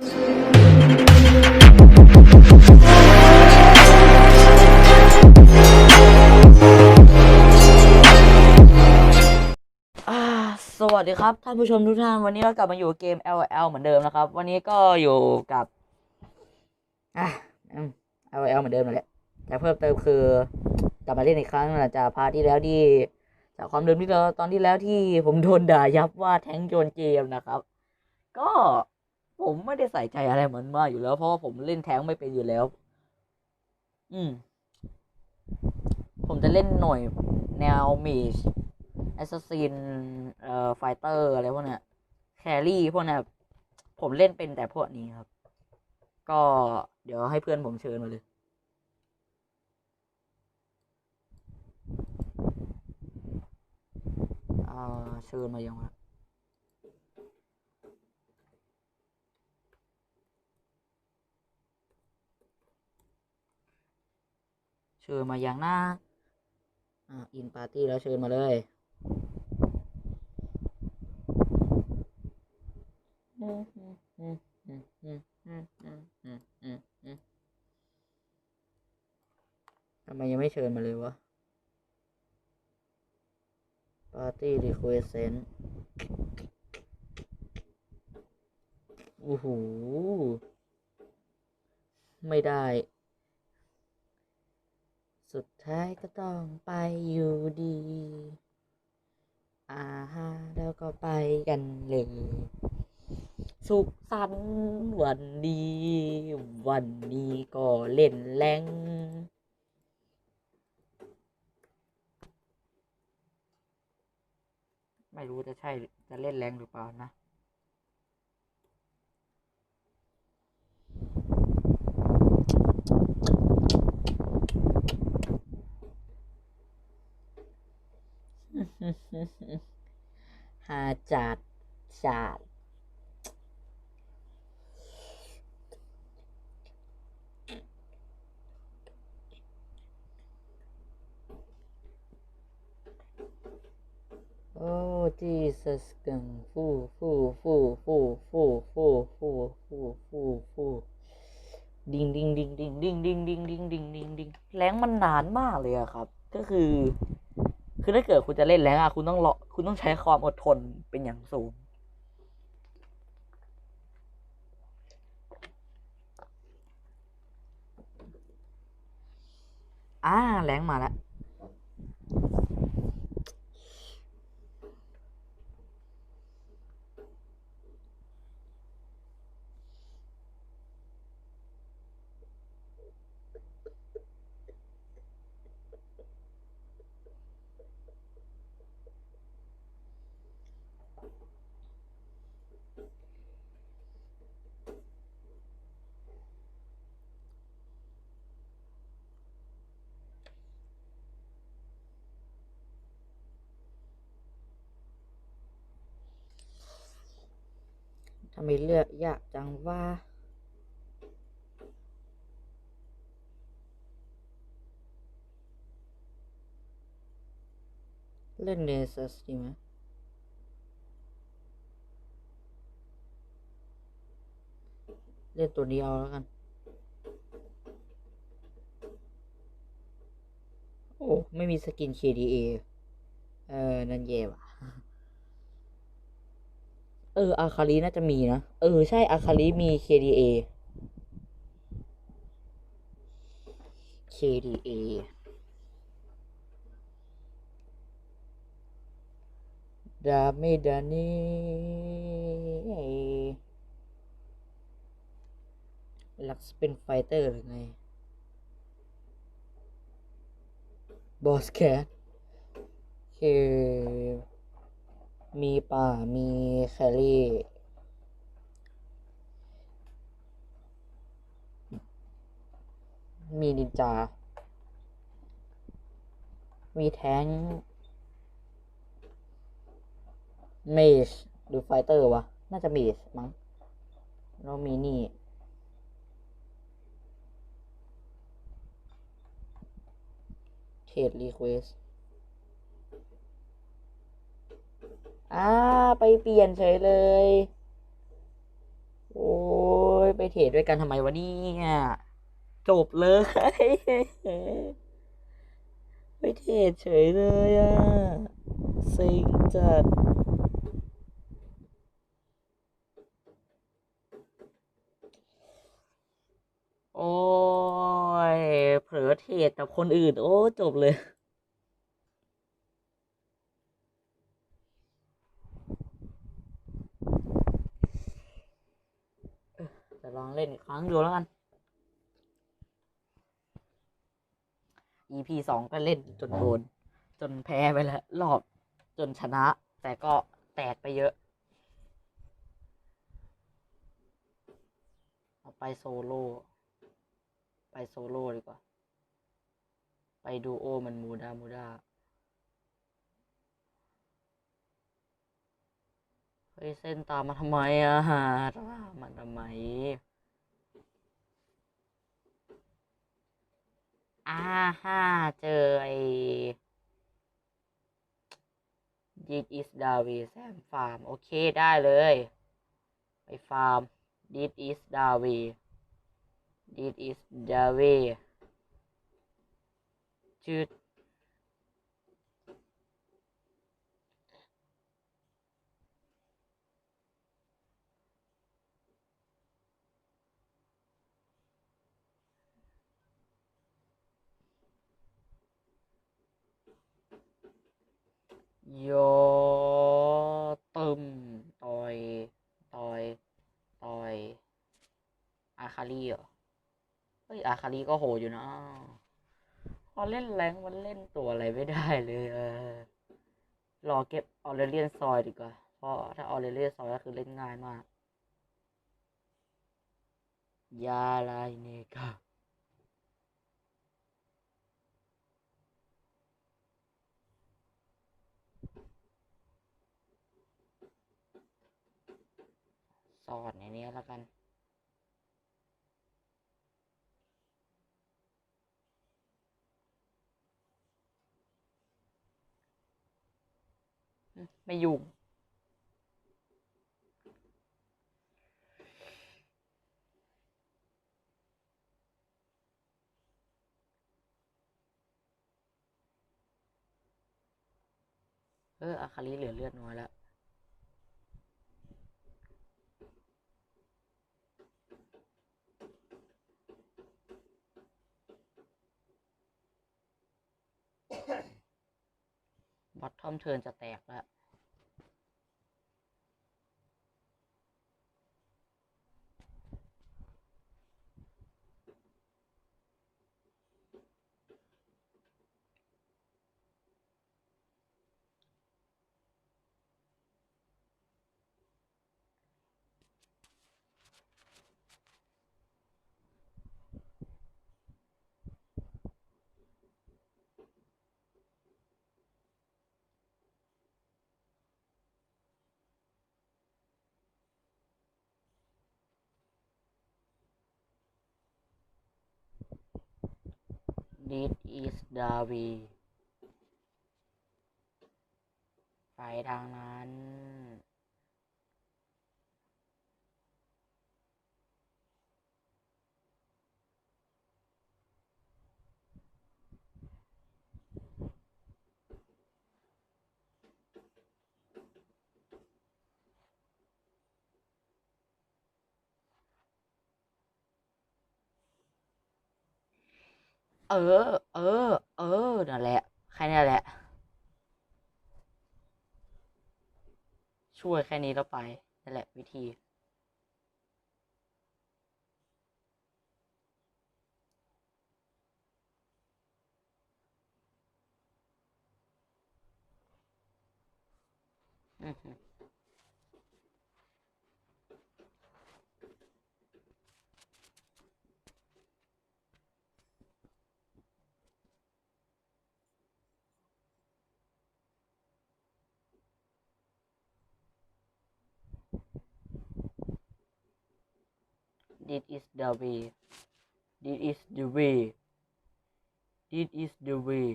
สวัสดีครับท่านผู้ชมทุกท่านวันนี้เรากลับมาอยู่เกม LL เหมือนเดิมนะครับ วันนี้ก็อยู่กับอะ LL เหมือนเดิมนั่นแหละแต่เพิ่มเติมคือกลับมาเล่นอีกครั้งหลังจากพาร์ทที่แล้วที่จากความเดิมที่เราตอนที่แล้วที่ผมโดนด่ายับว่าแทงโยนเกมนะครับ ก็ ผมไม่ได้ใส่ใจอะไรเหมือนมาอยู่แล้ว เพราะว่าผมเล่นแท้งไม่เป็นอยู่แล้ว อืม ผมจะเล่นหน่วย แนวมีชแอสซัสซินเอ่อไฟเตอร์อะไรพวกเนี้ยแครี่พวกเนี้ยผมเล่นเป็นแต่พวกนี้ครับ ก็เดี๋ยวให้เพื่อนผมเชิญมาเลยเชิญมายังวะ ชิญมายังหน้าอ่าอินปาร์ตี้แล้วเชิญมาเลยทำไมยังไม่เชิญมาเลยวะปาร์ตี้รีเควสเซนโอ้โห ไม่ได้ สุดท้ายก็ต้องไปอยู่ดีอาฮะแล้วก็ไปกันเลย สุขสันต์วันดี วันนี้ก็เล่นแรงไม่รู้จะใช่จะเล่นแรงหรือเปล่านะ หาจัดจัดโอ้จีสัสกังฟูฟูฟูฟูฟูฟูฟูฟูฟูฟูดิงดิงดิงดิงดิงดิงดิงดิงดิงดิงดิงแรงมันนานมากเลยอะครับ ก็คือ คือถ้าเกิดคุณจะเล่นแรงอะคุณต้องรอคุณต้องใช้ความอดทนเป็นอย่างสูง อ่าแรงมาแล้วำไมเลือกยากจังว่าเล่นเนซัสดีไหมเล่นตัวนี้เอาแล้วกัน โอ้ ไม่มีสกิน KDA เออ นั่นเย่ว่ะ เอออาคาริน่าจะมีนะ เออ ใช่อาคาริมี KDA KDA ดาเมดานี่ลักซ์เป็นไฟเตอร์หรือไง บอสแคทคือ มีป่ามีแครี่มีนินจา มีแท้งเมชหรือไฟเตอร์วะ น่าจะเมชมั้งแล้วมีนี่ เทรดรีเควส อ่าไปเปลี่ยนเฉยเลย โอ้ยไปเทรดด้วยกันทำไมวะเนี่ยจบเลย ไปเทรดเฉยเลยอะเซ็งจัดโอ้ย เผลอเทรดกับคนอื่น โอ้ จบเลย เออจะ ลองเล่นอีกครั้งดูแล้วกัน EP สองก็เล่นจนโดน จนแพ้ไปแล้ว รอบจนชนะ แต่ก็แตกไปเยอะ เอาไปโซโล่ไปโซโล่ดีกว่า ไปดูโอมันมูดามูดา เฮ้ยเส้นตามมาทำไมอะมาทำไมอ่าฮ่าเจอไอ้ยิดอิสดาวีแซมฟาร์ม โอเคได้เลยไปฟาร์มดิดอิสดาวี This is the way จืด โยตึมต่อยต่อยต่อยอาคารีเหรอเฮ้ยอาคารีก็โหอยู่นะพอเล่นแรงมันเล่นตัวอะไรไม่ได้เลยเออรอเก็บออเรเลียนซอยดีกว่าเพราะถ้าออเรเลียนซอยก็คือเล่นง่ายมากยาลายเนกา อนในนี้แล้วกัน ไม่ยุ่งเอออาคาริเหลือเลือดน้อยแล้ว บอททอมเทิร์นจะแตกแล้ว This is the way ไปทางนั้น เออ เออ เออ นั่นแหละ แค่นี้แหละ ช่วยแค่นี้แล้วไป นั่นแหละวิธี อือ This is the way This is the way This is the way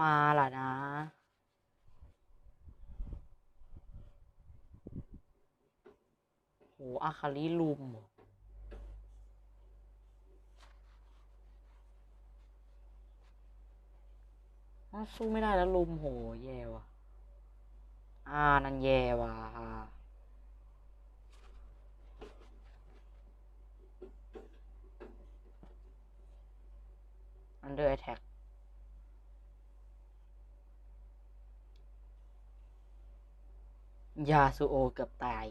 มาล่ะนะมอาคาริลุมสู้ไม่ได้แล้วลุมโห แย่ว่ะ อ่า นั่นแย่ว่ะ under attack ยาสุโอเกือบตาย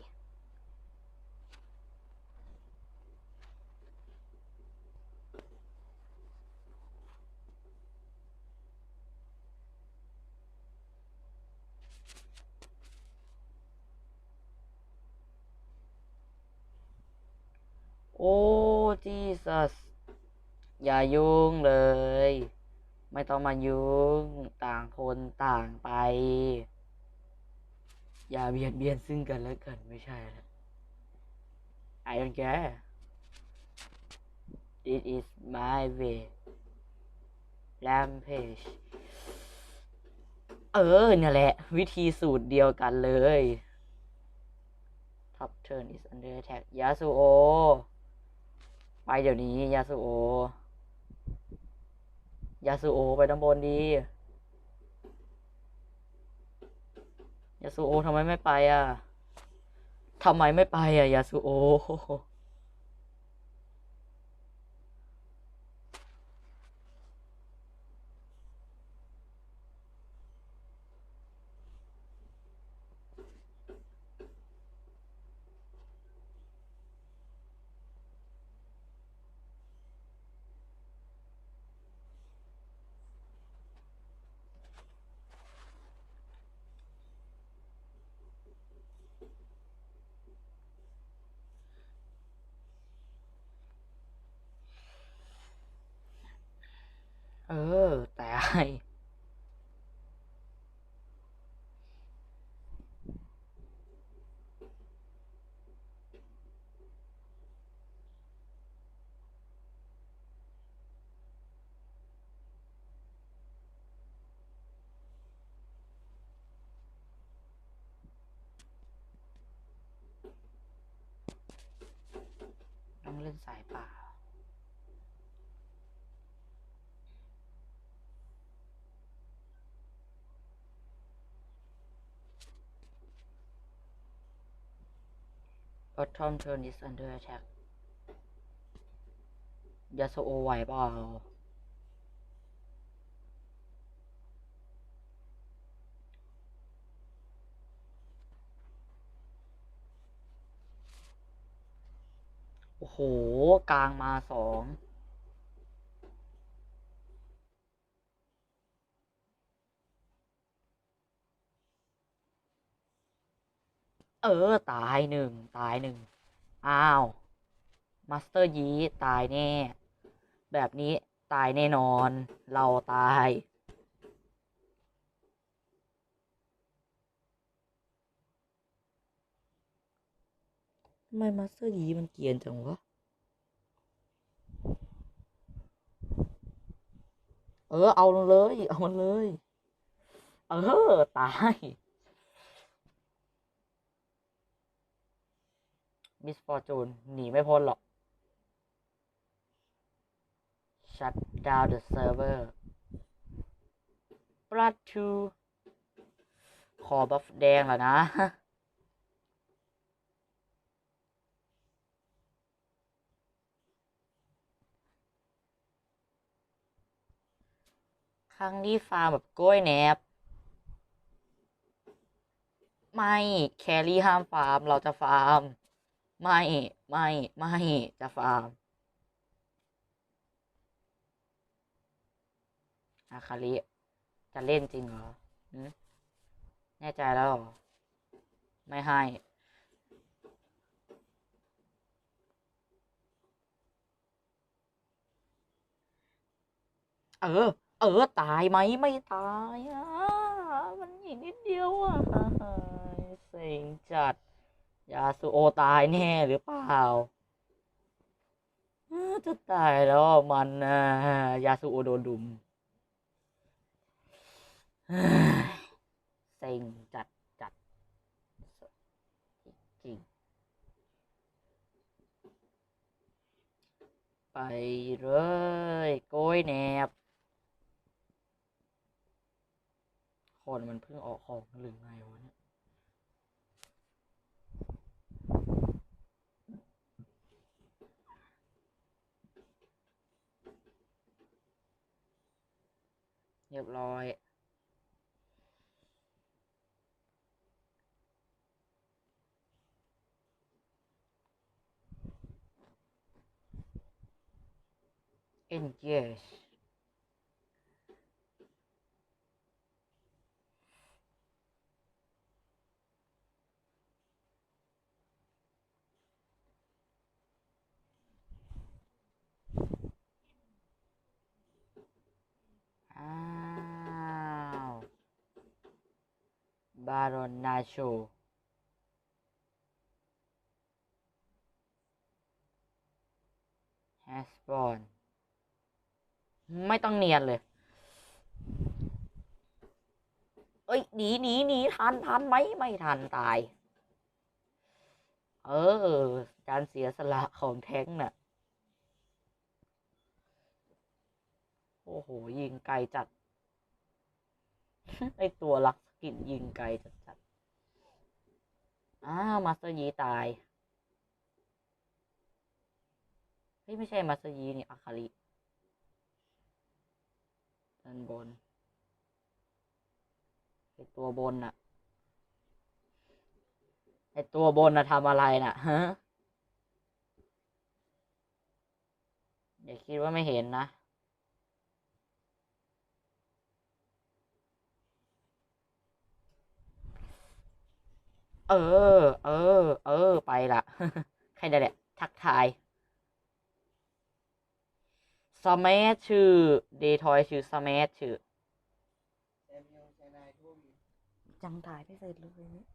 โอ้จีซัส อย่ายุ่งเลย ไม่ต้องมายุ่งต่างคนต่างไป อย่าเบียดเบียนซึ่งกันและกันไม่ใช่แล้ว I don't care This is my way Rampage เออเนี่ยแหละ วิธีสูตรเดียวกันเลย Top turn is under attack ยาสุโอ ไปเดี๋ยวนี้ยาสุโอ ยาสุโอไปด้านบนดียาสุโอทำไมไม่ไปอะทำไมไม่ไปอะยาสุโอเออ แต่ไอต้องเล่นสายป่า Bottom turn is under attack ยาโซโอไหวเปล่าโอ้โห กลางมาสอง เออ ตายหนึ่งตายหนึ่งอ้าวมาสเตอร์ยีตายแน่ แบบนี้ตายแน่นอน เราตาย ทำไมมาสเตอร์ยีมันเกียนจังวะ เออ เอาเลย เอามันเลย เออ ตาย มิสฟอร์จูนหนีไม่พ้นหรอก shut down the server ปลัดทูขอบัฟแดงแล้วนะครั้งนี้ฟาร์มแบบกล้วยแนบ ไม่ แครี่ห้ามฟาร์ม เราจะฟาร์ม ไม่ ไม่ ไม่ จะฟาร์มอาคาริจะเล่นจริงเหรอ แน่ใจแล้วหรอไม่ให้ เออ เออ ตายไหม ไม่ตายอะมันอีกนิดเดียวอะเซ็งจัด ยาสุโอตายแน่หรือเปล่าจะตายแล้วมันยาสุโอโดนดุมเซ็งจัดจัดจริงไปเลยโกยแนบคนมันเพิ่งออกของหรือไงวะเนี่ย รียบร้อยเอ็นเก๊ะาว บารอนนาโชแฮสบอนไม่ต้องเนียนเลย เอ้ย หนีหนีหนีทันทันไหมไม่ทันตาย เออ การเสียสละของแท้งน่ะ โอ้โห ยิงไกลจัด ไอตัวลัก กินยิงไกลจัดจัดอ้าวมาสเตอร์ยีตาย เฮ้ย ไม่ใช่มาสเตอร์ยีนี่อาคาริด้านบนไอตัวบนน่ะ ไอตัวบนน่ะทำอะไรน่ะฮะอย่าคิดว่าไม่เห็นนะ เออ เออ เออ ไปละใครได้แหละ ทักทายสมัชชื่อเดทอยชื่อสมัชชื่อ จังถ่ายไม่เสร็จเลย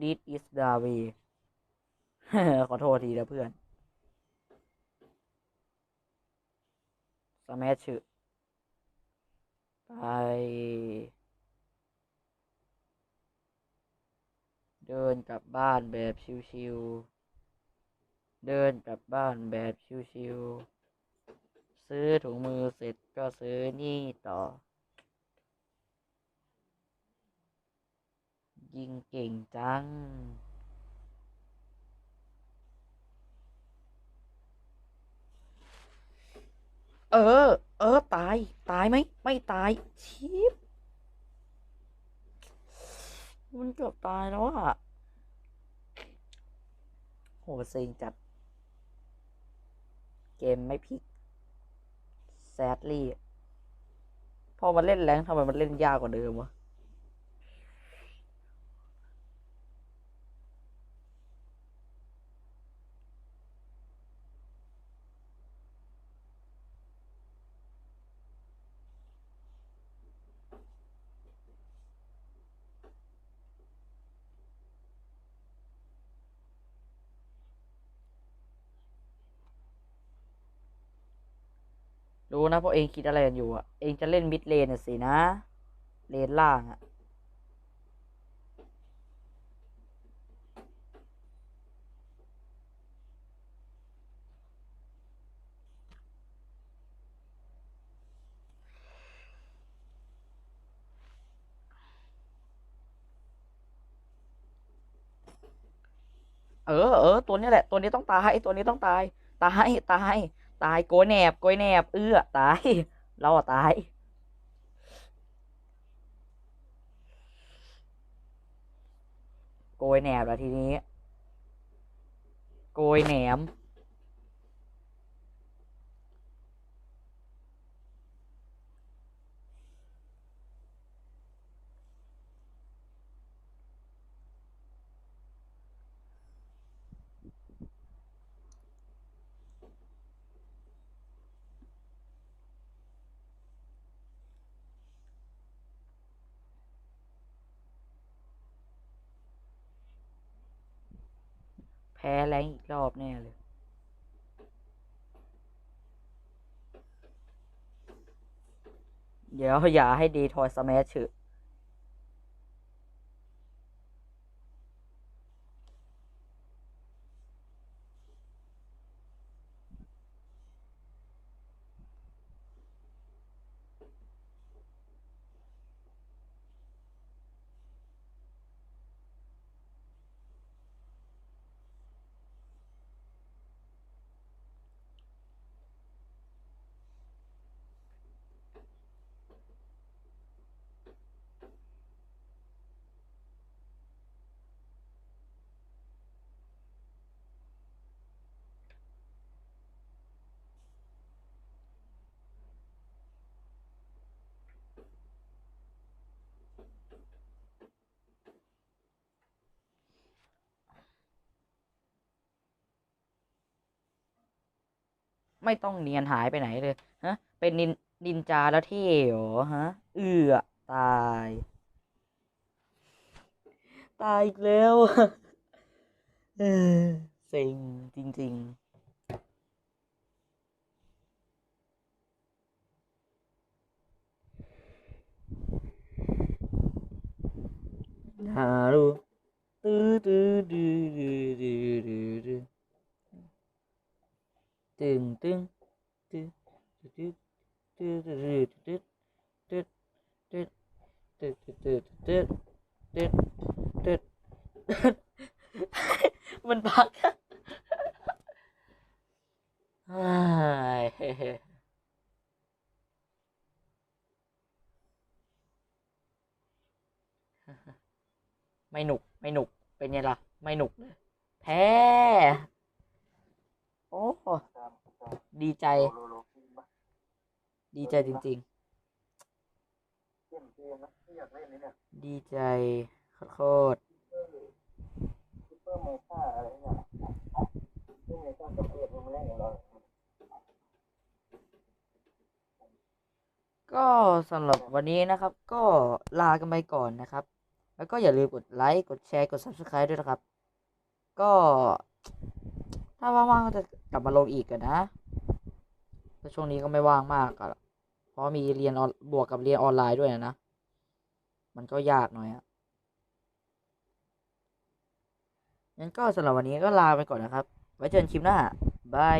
This is the way ขอโทษทีนะเพื่อน สมัชชื่อไปเดินกลับบ้านแบบชิวๆ เดินกลับบ้านแบบชิวๆ ซื้อถุงมือเสร็จก็ซื้อนี่ต่อ ยิงเก่งจัง เออ เออ ตาย ตายไหม ไม่ตาย ชิป มันเกือบตายแล้วอะโหเซ็งจัด เกมไม่พลิกแซดลี่ พอมาเล่นแรงทำไมมันเล่นยากกว่าเดิมวะ รู้นะเพราะเองคิดอะไรกันอยู่อะ เองจะเล่นมิดเลนสินะ เลนล่างอะเออเออตัวนี้แหละ ตัวนี้ต้องตาย ตัวนี้ต้องตาย ตาย ตาย ตายโกยแหนบโกยแหนบเอื้อตาย เราตาย โกยแหนบแล้วทีนี้ โกยแหนม แพ้แรงอีกรอบแน่เลยเดี๋ยวอย่าให้ดีทอยสมัชเฉย ไม่ต้องเนียนหายไปไหนเลย ฮะ เป็นนินนินจาแล้วเท่เหรอฮะ เอือตาย ตายอีกแล้วเออเซ็งจริงๆนารูตื้อตื้อดื้อดื้อดื้อดื้อดื้อ ตึงตึงตึงตึงตึงตึงตึงตึงตึงตึงตึงตึงตึงตึงตึงมันพักเฮ้ยไม่หนุก ไม่หนุก เป็นไงล่ะ ไม่หนุกเลยแพ้ โอ้ดีใจ ดีใจจริง ๆ ดีใจโคตรก็สำหรับวันนี้นะครับ ก็ลากันไปก่อนนะครับ แล้วก็อย่าลืมกดไลค์ กดแชร์ กด Subscribe ด้วยนะครับ ก็ ถ้าว่างๆก็จะกลับมาลงอีกกันนะแต่ช่วงนี้ก็ไม่ว่างมากอะเพราะมีเรียนออนบวกกับเรียนออนไลน์ด้วยนะ มันก็ยากหน่อยอะงั้นก็สำหรับวันนี้ก็ลาไปก่อนนะครับ ไว้เจอกันคลิปหน้าบาย